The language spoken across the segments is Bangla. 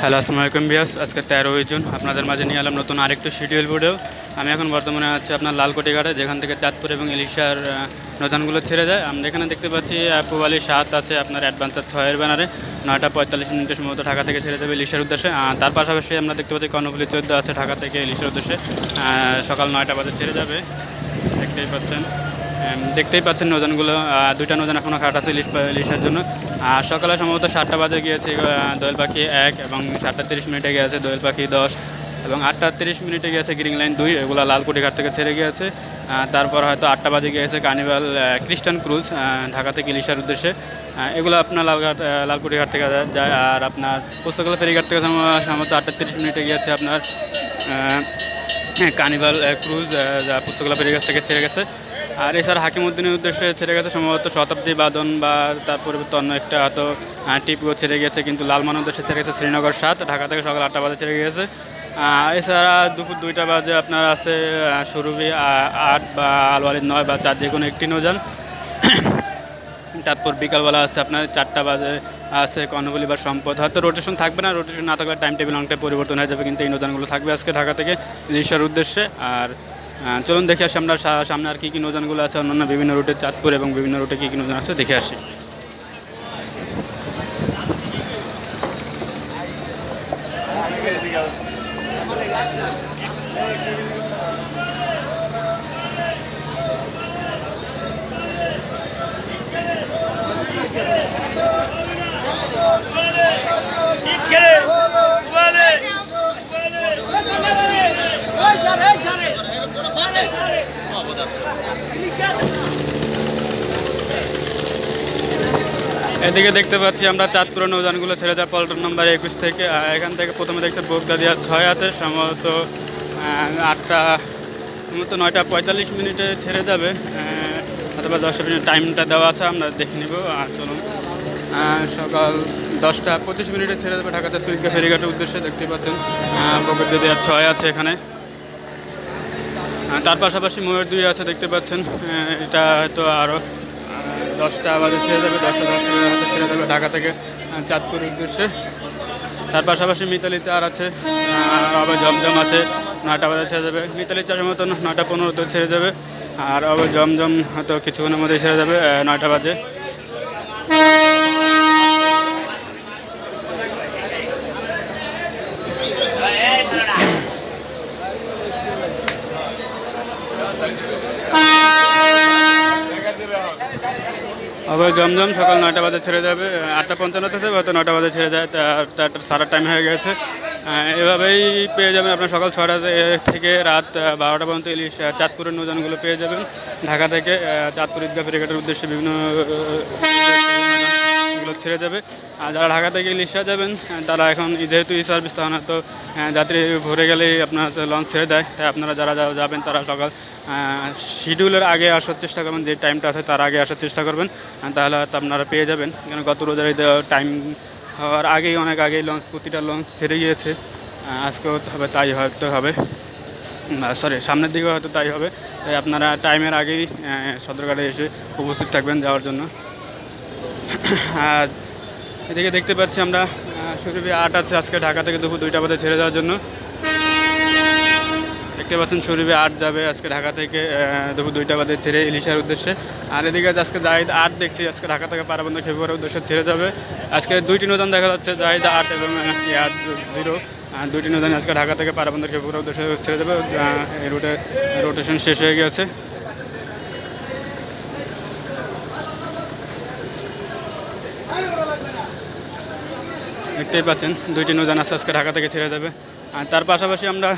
হ্যালো আসসালামু আলাইকুম বিয়াস আজকে তেরোই জুন। আপনাদের মাঝে নিয়ে এলাম নতুন আরেকটু শিডিউল ভিডিও আমি এখন বর্তমানে আছি আপনার লালকোটি ঘাটে যেখান থেকে চাঁদপুর এবং ইলিশার আহ, নৌযানগুলো ছেড়ে যায়। আমরা এখানে দেখতে পাচ্ছি পুবালি সাত আছে আপনার অ্যাডভান্সার ছয়ের ব্যানারে নয়টা পঁয়তাল্লিশ মিনিটের সম্ভবত ঢাকা থেকে ছেড়ে যাবে ইলিশার উদ্দেশ্যে। তার পাশাপাশি আমরা দেখতে পাচ্ছি কর্ণফুলি চোদ্দ আছে ঢাকা থেকে ইলিশার উদ্দেশ্যে। সকাল নয়টা বাজে ছেড়ে যাবে। দেখতেই পাচ্ছেন। দেখতেই পাচ্ছেন নৌজানগুলো দুইটা নৌজান এখনও খাট আছে ইলিশ ইলিশের জন্য। আর সকালে সম্ভবত সাতটা বাজে গিয়েছে দোয়েল পাখি এক এবং সাতটা তিরিশ মিনিটে গিয়েছে দোয়েল পাখি দশ এবং আটটা তিরিশ মিনিটে গিয়েছে গ্রিন লাইন দুই এগুলো লালকুটি ঘাট থেকে ছেড়ে গিয়েছে। তারপর হয়তো আটটা বাজে গিয়েছে কার্নিভাল আহ, খ্রিস্টান ক্রুজ ঢাকা থেকে ইলিশার উদ্দেশ্যে। এগুলো আপনার লালঘাট আহ, লালকুটি ঘাট থেকে যায় আর আপনার পুস্তকলা ফেরিঘাট থেকে সম্ভবত আটটা তিরিশ মিনিটে গিয়েছে আপনার হ্যাঁ কার্নিভাল ক্রুজ যা পুস্তকলা ফেরিঘাট থেকে ছেড়ে গেছে। আর এছাড়া হাকিমুদ্দিনের উদ্দেশ্যে ছেড়ে গেছে সম্ভবত শতাব্দী বাদন বা তার পরিবর্তে অন্য একটা হয়তো টিপিও ছেড়ে গেছে কিন্তু লালমান উদ্দেশ্যে ছেড়ে গেছে শ্রীনগর সাত, ঢাকা থেকে সকাল আটটা বাজে ছেড়ে গেছে এছাড়া দুপুর দুইটা বাজে আপনার আছে সুরভি আট বা আলওয়ালিদ নয় বা চার যে কোনো একটি নৌযান তারপর বিকালবেলা আছে আপনার চারটা বাজে, আছে কর্ণবলি বা সম্পদ। হয়তো রোটেশন থাকবে না রোটেশন না থাকলে টাইম টেবিল অনেকটা পরিবর্তন হয়ে যাবে, কিন্তু এই নৌযানগুলো থাকবে আজকে ঢাকা থেকে ইলিশার উদ্দেশ্যে। আর চলুন দেখে আসি আমরা সামনে আর কী কী নৌযানগুলো আছে, অন্যান্য বিভিন্ন রুটে চাঁদপুর এবং বিভিন্ন রুটে কী কী নৌযান আছে, দেখে আসি। শীতকালে উবালে এদিকে দেখতে পাচ্ছি আমরা চাঁদপুর নৌযানগুলো ছেড়ে যায় পল্টন নম্বর একুশ থেকে। এখান থেকে প্রথমে দেখতে বোগদা দেওয়ার ছয় আছে, সম্ভবত আটটা, সম্ভবত নয়টা পঁয়তাল্লিশ মিনিটে ছেড়ে যাবে। অথবা দশটা মিনিট টাইমটা দেওয়া আছে, আমরা দেখে নিব। আর চলুন। সকাল দশটা পঁচিশ মিনিটে ছেড়ে যাবে ঢাকাতে তুরিকা ফেরিঘাটের উদ্দেশ্যে, দেখতে পাচ্ছেন। বগরদা দেওয়ার ছয় আছে এখানে। তার পাশাপাশি ময়ূর দুই আছে, দেখতে পাচ্ছেন। এটা হয়তো আরও দশটা বাজে ছেড়ে যাবে, দশটা দশটা হাতে ছেড়ে যাবে ঢাকা থেকে চাঁদপুর উদ্দেশ্যে। তার পাশাপাশি মিতালি চার আছে আবার জমজম আছে, নয়টা বাজে ছেড়ে যাবে। মিতালি চারের মতন নয়টা পনেরোতে ছেড়ে যাবে, আর আবার জমজম হয়তো কিছুক্ষণের মধ্যে ছেড়ে যাবে নয়টা বাজে। আবার জমজম সকাল নয়টা বাজে ছেড়ে যাবে। আটটা পঞ্চান্নতে যাবে হয়তো নয়টা বাজে ছেড়ে যায় তার সারা টাইম হয়ে গেছে। এভাবেই পেয়ে যাবেন আপনার সকাল ছটা থেকে রাত বারোটা পর্যন্ত ইলিশ চাঁদপুরের নৌজানগুলো পেয়ে যাবেন। ঢাকা থেকে চাঁদপুর ঈদগাহ ফেরিঘাটের উদ্দেশ্যে বিভিন্ন ছেড়ে যাবে। আর যারা ঢাকা থেকে ইলিশা যাবেন তারা এখন যেহেতু ই সার্ভিস তখন আহ, যাত্রী ভরে গেলেই আপনার লঞ্চ ছেড়ে দেয়। তাই আপনারা যারা যাবেন তারা সকাল শিডিউলের আগে আসার চেষ্টা করবেন যে টাইমটা আছে তার আগে আসার চেষ্টা করবেন তাহলে হয়তো আপনারা পেয়ে যাবেন। কেন গত রোজার টাইম হওয়ার আগেই অনেক আগেই লঞ্চ প্রতিটা লঞ্চ ছেড়ে গিয়েছে। আহ, আজকেও হবে তাই হয়তো হবে। সরি সামনের দিকে হয়তো তাই হবে। তাই আপনারা টাইমের আগেই সদরঘাটে এসে উপস্থিত থাকবেন যাওয়ার জন্য। আর এদিকে দেখতে পাচ্ছি আমরা সুরভি আট আছে আজকে ঢাকা থেকে দুপুর দুইটা বাজে ছেড়ে যাওয়ার জন্য। দেখতে পাচ্ছেন সুরভি আট যাবে আজকে ঢাকা থেকে দুপুর দুইটা বাজে ছেড়ে ইলিশার উদ্দেশ্যে। আর এদিকে আজকে জাহিদ আট দেখছি, আজকে ঢাকা থেকে পারাবন্ধ খেপুয়ার উদ্দেশ্যে ছেড়ে যাবে। আজকে দুইটি নৌযান দেখা যাচ্ছে, জাহিদ আট এবং ইয়াদ জিরো। আর দুইটি নৌযান আজকে ঢাকা থেকে পারাবন্ধ খেপুয়ার উদ্দেশ্যে ছেড়ে যাবে এই রুটে রোটেশন শেষ হয়ে গেছে দেখতেই পাচ্ছেন, দুইটি নৌযান আস্তে আজকে ঢাকা থেকে ছেড়ে যাবে। আর তার পাশাপাশি আমরা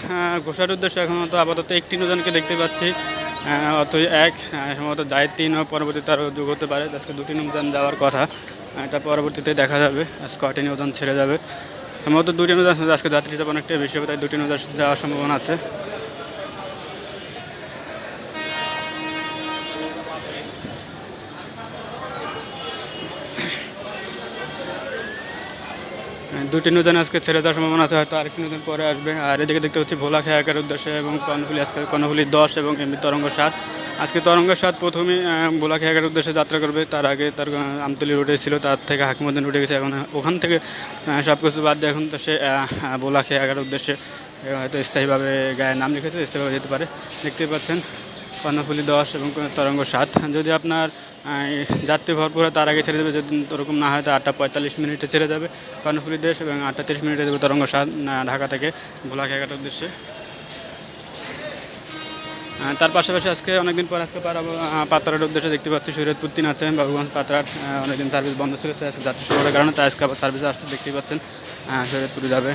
ঘোষার উদ্দেশ্যে এখন তো আপাতত একটি নজনকে দেখতে পাচ্ছি। অত এক সম্ভবত যায় তিন পরবর্তীতে আরও যোগ হতে পারে। আজকে দুটি নৌযান যাওয়ার কথা এটা পরবর্তীতে দেখা যাবে। স্কটি নৌযান ছেড়ে যাবে। সম্ভবত দুটি নৌযান আজকে যাত্রী চাপ অনেকটা বেশি হবে, তাই দুটি নৌযান যাওয়ার সম্ভাবনা আছে। দুটি নৌযান আজকে ছেড়ে দেওয়ার সম্ভাবনা আছে, হয়তো আরেকটি নৌযান পরে আসবে। আর এদিকে দেখতে হচ্ছে ভোলা খেয়াকের উদ্দেশ্যে এবং কর্ণফুলি আজকে কর্ণফুলি দশ এবং এমনি তরঙ্গ সাত। আজকে তরঙ্গের সাথ প্রথমে বোলাখি এগারোর উদ্দেশ্যে যাত্রা করবে। তার আগে তার আমতলি রুটে ছিল, তার থেকে হাকিমুদ্দিন রুটে গেছে। এখন, ওখান থেকে সব কিছু বাদ দিয়ে এখন তো সে বোলাখি এগারোর উদ্দেশ্যে হয়তো স্থায়ীভাবে গায়ে নাম লিখেছে, স্থায়ীভাবে যেতে পারে। দেখতেই পাচ্ছেন কর্ণফুলি দশ এবং তরঙ্গ সাত। যদি আপনার যাত্রী ভরপুর তার আগে ছেড়ে দেবে যদি ওরকম না হয় তো আটটা পঁয়তাল্লিশ মিনিটে ছেড়ে যাবে। কর্ণফুলি দেশ এবং আটটা তিরিশ মিনিটে দেবে তরঙ্গ ঢাকা থেকে বোলাখি এগারোর উদ্দেশ্যে। তার পাশাপাশি আজকে অনেকদিন পর আজকে পাত্রার উদ্দেশ্যে দেখতে পাচ্ছি শরীয়তপুর তিন আছেন বাবুগঞ্জ পাত্রার অনেকদিন সার্ভিস বন্ধ ছিল তাই আজকে যাত্রী শুরু কারণে তাই আজকে সার্ভিস আসছে দেখতে পাচ্ছেন আহ, শরীয়তপুরে যাবে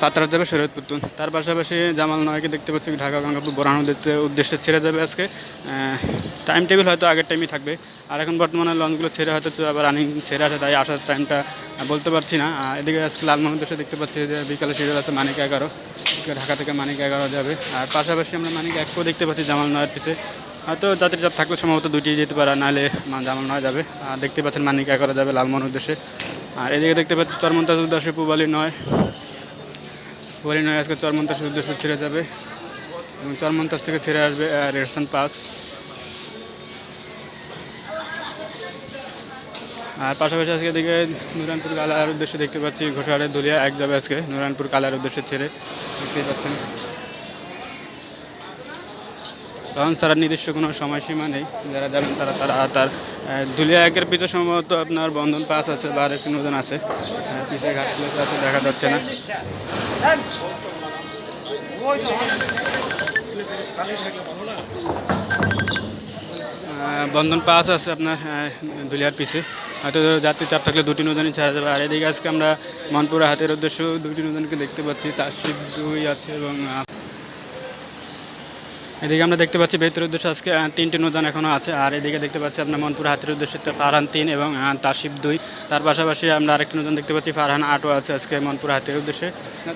আহ, পাত্রার যাবে শরীয়তপুর। তার পাশাপাশি জামাল নয়কে দেখতে পাচ্ছি ঢাকা গঙ্গাপুর নদীতে উদ্দেশ্যে ছেড়ে যাবে আজকে। টাইম টেবিল হয়তো আগের টাইমই থাকবে। আর এখন বর্তমানে লঞ্চগুলো ছেড়ে হয়তো আবার রানিং ছেড়ে আসে তাই আসার টাইমটা বলতে পারছি না। এদিকে আজকে লালমোহন উদ্দেশ্যে দেখতে পাচ্ছি যে বিকালে শিডিউল আছে মানিক এগারো। আজকে ঢাকা থেকে মানিক এগারো যাবে। আর পাশাপাশি আমরা মানিক একও দেখতে পাচ্ছি জামাল নয়ের পিছে। হয়তো যাত্রী চাপ থাকলে সম্ভবত দুইটি যেতে পারে নাহলে জামাল নয় যাবে। আর দেখতে পাচ্ছেন মানিক এগারো যাবে লালমোহন উদ্দেশ্যে আর এদিকে দেখতে পাচ্ছি চরমন্তাজ উদ্দেশ্যে পুবালি নয়। বলি নয় আজকে চরমন্তাসের উদ্দেশ্যে ছেড়ে যাবে। এবং চরমন্তাস থেকে ছেড়ে আসবে রেডস্থান পাস। আর পাশাপাশি আজকে দিকে নুরানপুর কালার উদ্দেশ্যে দেখতে পাচ্ছি ঘোষাহারের দলিয়া এক যাবে আজকে। নুরানপুর কালার উদ্দেশ্যে ছেড়ে দেখতেই পাচ্ছেন। তখন তারা নির্দিষ্ট কোনো সময়সীমা নেই। যারা যাবেন তারা তারা তার দুলিয়া একের পিছনে সম্ভবত আপনার বন্ধন পাস আছে বা আরেকটি নতুন আছে। পিছিয়ে ঘাটগুলোতে আছে, দেখা যাচ্ছে না। বন্ধন পাস আছে আপনার দুলিয়ার পিছে। হয়তো যাত্রী চাপ থাকলে দুটি নৌজানি ছাড়া যাবে। আর এদিকে আজকে আমরা মনপুরা হাতের উদ্দেশ্যেও দুটি নৌজানকে দেখতে পাচ্ছি। তার শিব দুই আছে এবং এদিকে আমরা দেখতে পাচ্ছি বেতের উদ্দেশ্যে আজকে তিনটি নৌযান এখনও আছে। আর এদিকে দেখতে পাচ্ছি আপনার মনপুর হাতের উদ্দেশ্যে ফারহান তিন এবং তাসিব দুই। তার পাশাপাশি আমরা আরেকটি নৌযান দেখতে পাচ্ছি, ফারহান আটও আছে আজকে মনপুর হাতের উদ্দেশ্যে।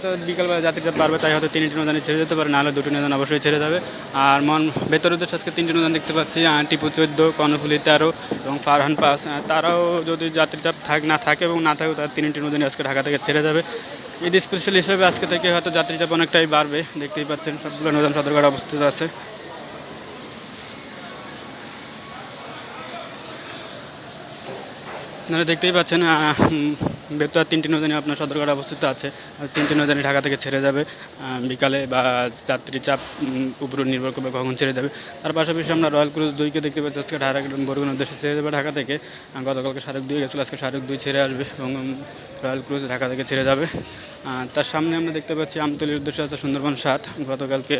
তো বিকালবেলা যাত্রীরা পারবে তাই হয়তো তিনটি নৌযানই ছেড়ে যেতে পারে, নাহলে দুটি নৌযান অবশ্যই ছেড়ে যাবে। আর মন বেতের উদ্দেশ্যে আজকে তিনটি নৌযান দেখতে পাচ্ছি টিপু চোদ্দ, কর্ণফুলি তেরো এবং ফারহান পাস তারাও যদি যাত্রী চাপ থাক, না থাকে এবং না থাকে তার তিনটি নৌযানই আজকে ঢাকা থেকে ছেড়ে যাবে। ঈদ স্পেশাল হিসেবে আজকে থেকে হয়তো যাত্রী চাপ অনেকটাই বাড়বে। দেখতেই পাচ্ছেন সবগুলো নদন সদরঘাট অবস্থিত আছে। দেখতেই পাচ্ছেন বেতুয়ার তিনটি নৌজানি আপনার সদরঘাট অবস্থিত আছে। তিনটি নৌজানি ঢাকা থেকে ছেড়ে যাবে বিকালে বা যাত্রী চাপ উপর নির্ভর করবে কখন ছেড়ে যাবে। তার পাশাপাশি আমরা রয়্যাল ক্রুজ দুইকে দেখতে পাচ্ছি, আজকে ঢাকা বরগুন উদ্দেশ্যে ছেড়ে যাবে ঢাকা থেকে। গতকালকে শারুক দুই গেছিল, আজকে শারুক দুই ছেড়ে আসবে এবং রয়্যাল ক্রুজ ঢাকা থেকে ছেড়ে যাবে। তার সামনে আমরা দেখতে পাচ্ছি আমতলির উদ্দেশ্যে আছে সুন্দরবন সাত। গতকালকে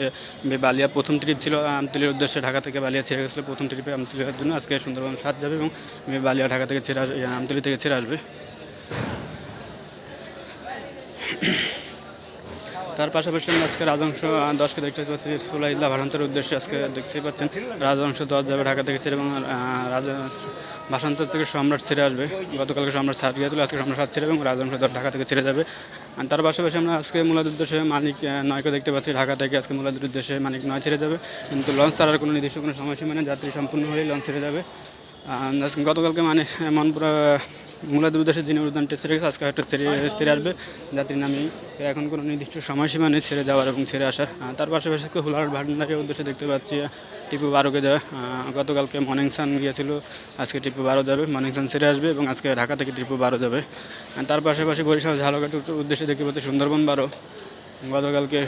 বালিয়া প্রথম ট্রিপ ছিল আমতলির উদ্দেশ্যে ঢাকা থেকে বালিয়া ছেড়ে গেছিল, প্রথম ট্রিপে আমতলির জন্য আজকে সুন্দরবন সাত যাবে এবং বালিয়া ঢাকা থেকে ছেড়ে আসবে আমতলি থেকে ছেড়ে আসবে। তার পাশাপাশি আমরা আজকে রাজংশ দশকে দেখতে পাচ্ছি সুলাইল্লা ভাষান্তরের উদ্দেশ্যে আজকে দেখতেই পাচ্ছেন রাজংশ দশ যাবে ঢাকা থেকে ছেড়ে এবং রাজা, ভাষান্তর থেকে সম্রাট ছেড়ে আসবে। গতকালকে সম্রাট সাত গিয়েছিল আজকে সম্রাট সাত ছেড়ে এবং রাজংশ দশ ঢাকা থেকে ছেড়ে যাবে। আর তার পাশাপাশি আমরা আজকে মূলাদ উদ্দেশ্যে মানিক নয়কে দেখতে পাচ্ছি, ঢাকা থেকে আজকে মূলাদের উদ্দেশ্যে মানিক নয় ছেড়ে যাবে। কিন্তু লঞ্চ ছাড়ার কোনো নির্দিষ্ট কোনো সময়সীমা নেই, যাত্রী সম্পূর্ণ হলেই লঞ্চ ছেড়ে যাবে। গতকালকে মানে মনপুরা মূলত উদ্দেশ্যে যিনি উদ্যানটি ছেড়ে গেছে আজকে একটা ছেড়ে ছেড়ে আসবে। যাত্রীর নামেই এখন কোনো নির্দিষ্ট সময়সীমা নেই ছেড়ে যাওয়ার এবং ছেড়ে আসার তার পাশাপাশি হুলার ভান্ডারের উদ্দেশ্যে দেখতে পাচ্ছি টিপু বারোকে যায় গতকালকে মর্নিং সান গিয়েছিল, আজকে টিপু বারো যাবে মর্নিং সান ছেড়ে আসবে এবং আজকে ঢাকা থেকে টিপু বারো যাবে। তার পাশাপাশি বরিশাল ঝালকাঠির উদ্দেশ্যে দেখতে পাচ্ছি সুন্দরবন বারো। গতকালকে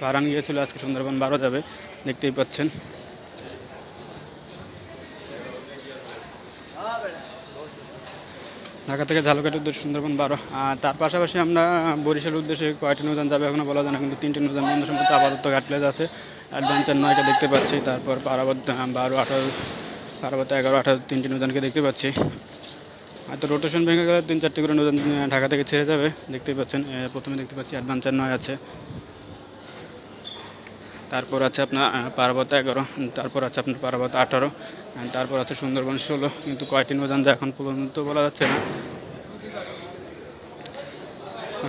ফারান গিয়েছিল, আজকে সুন্দরবন বারো যাবে, দেখতেই পাচ্ছেন। ঢাকা থেকে ঝালকাঠির উদ্দেশ্যে সুন্দরবন বারো। আর তার পাশাপাশি আমরা বরিশালের উদ্দেশ্যে কয়টি নৌযান যাবে এখনও বলা যায় না কিন্তু তিনটি নৌযান বন্ধু সম্পর্কে আপাতত ঘাট প্লেস আছে। অ্যাডভেঞ্চার নয়টা দেখতে পাচ্ছি তারপর পারাবত বারো আঠারো পারাবত এগারো আঠারো তিনটি নৌযানকে দেখতে পাচ্ছি। তো রোটেশন ভেঙে গেলে তিন চারটি করে আহ, ঢাকা থেকে ছেড়ে যাবে দেখতেই পাচ্ছেন প্রথমে দেখতে পাচ্ছি অ্যাডভেঞ্চার নয় আছে। তারপর আছে আপনার পার্বত এগারো, তারপর আছে আপনার পার্বত আঠারো তারপর আছে সুন্দরবন ষোলো, কিন্তু কয়টি নৌযান যায় এখন পর্যন্ত বলা যাচ্ছে না।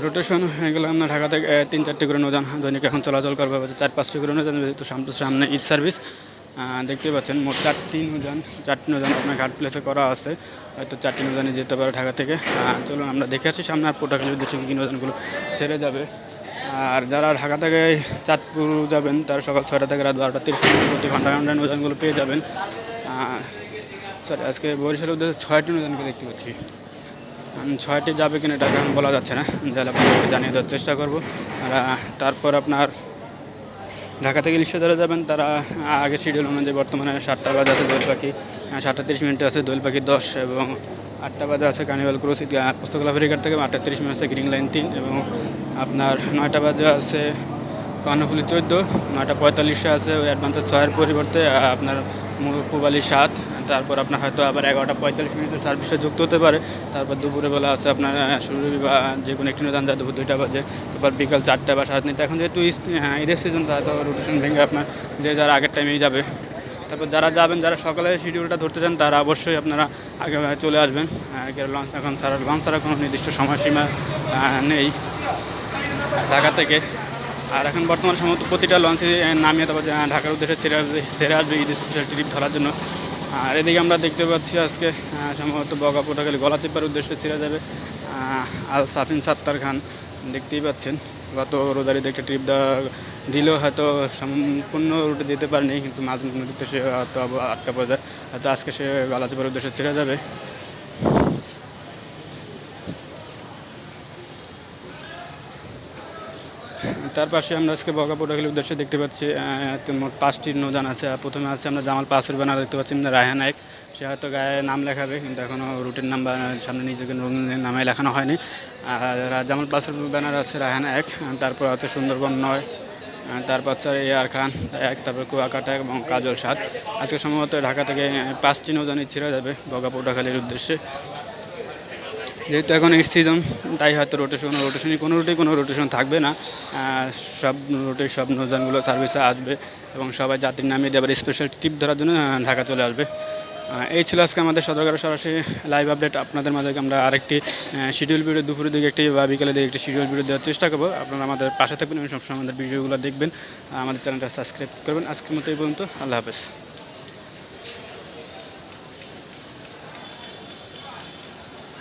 রোটেশন হয়ে গেলে আমরা ঢাকা থেকে তিন চারটি করে নৌযান দৈনিক এখন চলাচল করবে চার পাঁচটি করে নৌযান, যেহেতু সামনে সামনে ঈদ সার্ভিস দেখতে পাচ্ছেন মোট চারটি নৌযান চারটি নৌযান আপনার ঘাট প্লেসে করা আছে। হয়তো চারটি নৌযানে যেতে পারে ঢাকা থেকে। চলুন আমরা দেখে আসি সামনে আর পোটাখালির উদ্দেশ্যে কী নৌযানগুলো ছেড়ে যাবে। আর যারা ঢাকা থেকে চাঁদপুর যাবেন, তারা সকাল ছয়টা থেকে রাত বারোটা, তিরিশ প্রতি ঘণ্টা ঘণ্টা নৌযানগুলো পেয়ে যাবেন। স্যার আজকে বরিশালের উদ্দেশ্যে ছয়টি নৌযানকে দেখতে পাচ্ছি। ছয়টি যাবে কিনা এটা এখন বলা যাচ্ছে না। যাহলে আপনাদেরকে জানিয়ে দেওয়ার চেষ্টা করব। তারপর আপনার ঢাকা থেকে ইলিশা যারা যাবেন, তারা আগে শিডিউল অনুযায়ী বর্তমানে সাতটা বাজে আছে দোল পাখি সাতটা তিরিশ মিনিটে আছে দোল পাখি দশ এবং আটটা বাজে আছে কার্নিভাল ক্রুজ পুস্তকলা ফেরিঘাট থেকে আটটা তিরিশ মিনিট আছে গ্রিন লাইন তিন এবং আপনার নয়টা বাজে আছে কর্ণফুলি চোদ্দ নয়টা পঁয়তাল্লিশে আছে ওই অ্যাডভান্সের ছয়ের পরিবর্তে আপনার পূবালি সাত তারপর আপনার হয়তো আবার এগারোটা পঁয়তাল্লিশ মিনিটের সার্ভিসে যুক্ত হতে পারে তারপর দুপুরে বেলা আছে আপনার সুরভি বা যে কোনো একটি নদান যায় দুপুর দুইটা বাজে তারপর বিকাল চারটা বা সাড়ে তিনটা এখন যেহেতু হ্যাঁ, ঈদের সিজন হয়তো রোটেশন ভেঙে আপনার যে যার আগের টাইমেই যাবে। তারপর যারা যাবেন যারা সকালে শিডিউলটা ধরতে চান তারা অবশ্যই আপনারা আগে চলে আসবেন লঞ্চ এখন ছাড়া লঞ্চ ছাড়া কোনো নির্দিষ্ট সময়সীমা নেই। ঢাকা থেকে। আর এখন বর্তমান সম্ভবত প্রতিটা লঞ্চে নামিয়ে তারপর ঢাকার উদ্দেশ্যে ছেড়ে আসবে ছেড়ে আসবে ঈদ স্পেশাল ট্রিপ ধরার জন্য। আর এদিকে আমরা দেখতে পাচ্ছি আজকে সম্ভবত বগাপুরা গেলে গলা চেপার উদ্দেশ্যে ছেড়ে যাবে আল সাফিন সাত্তার খান। দেখতেই পাচ্ছেন, গত রোজারিতে একটা ট্রিপ দেওয়া দিলেও হয়তো সম্পূর্ণ রুটে দিতে পারেনি, কিন্তু মাঝ নদীতে সে হয়তো আবার আটকা পড়ে যায়। হয়তো আজকে সে গলা চেপার উদ্দেশ্যে ছেড়ে যাবে। তার পাশে আমরা আজকে বগা বগাপোটাখালির উদ্দেশ্যে দেখতে পাচ্ছি মোট পাঁচটি নৌযান আছে। আর প্রথমে আছে আমরা জামাল পাসুর ব্যানার দেখতে পাচ্ছি রায়হান নায়ক। সে হয়তো গায়ে নাম লেখাবে, কিন্তু এখনও রুটের নাম বা সামনে নিজেকে নামে লেখানো হয়নি। আর জামাল পাসুর ব্যানার আছে রায়হান এক তারপর আছে সুন্দরবন নয় তারপর হচ্ছে এয়ার খান এক, তারপর কুয়াকাটা এবং কাজল সাত। আজকে সম্ভবত ঢাকা থেকে পাঁচটি নৌযানই ছেড়ে যাবে বগা বগাপোটাখালির উদ্দেশ্যে। যেহেতু এখন এই সিজন তাই হয়তো রোটেশন রোটেশনই কোনো রুটেই কোনো রোটেশন থাকবে না। সব রুটে সব নৌযানগুলো সার্ভিসে আসবে এবং সবাই যাত্রী নামিয়ে দিয়ে আবার স্পেশাল টিপ ধরার জন্য ঢাকা চলে আসবে। এই ছিল আজকে আমাদের সদরকার সরাসরি লাইভ আপডেট আপনাদের মাঝে আমরা আরেকটি শিডিউল ভিডিও দুপুরের দিকে একটি বা বিকেলের দিকে একটি শিডিউল ভিডিও দেওয়ার চেষ্টা করব। আপনারা আমাদের পাশে থাকবেন এবং সবসময় আমাদের ভিডিওগুলো দেখবেন। আমাদের চ্যানেলটা সাবস্ক্রাইব করবেন। আজকের মতো এই পর্যন্ত। আল্লাহ হাফেজ।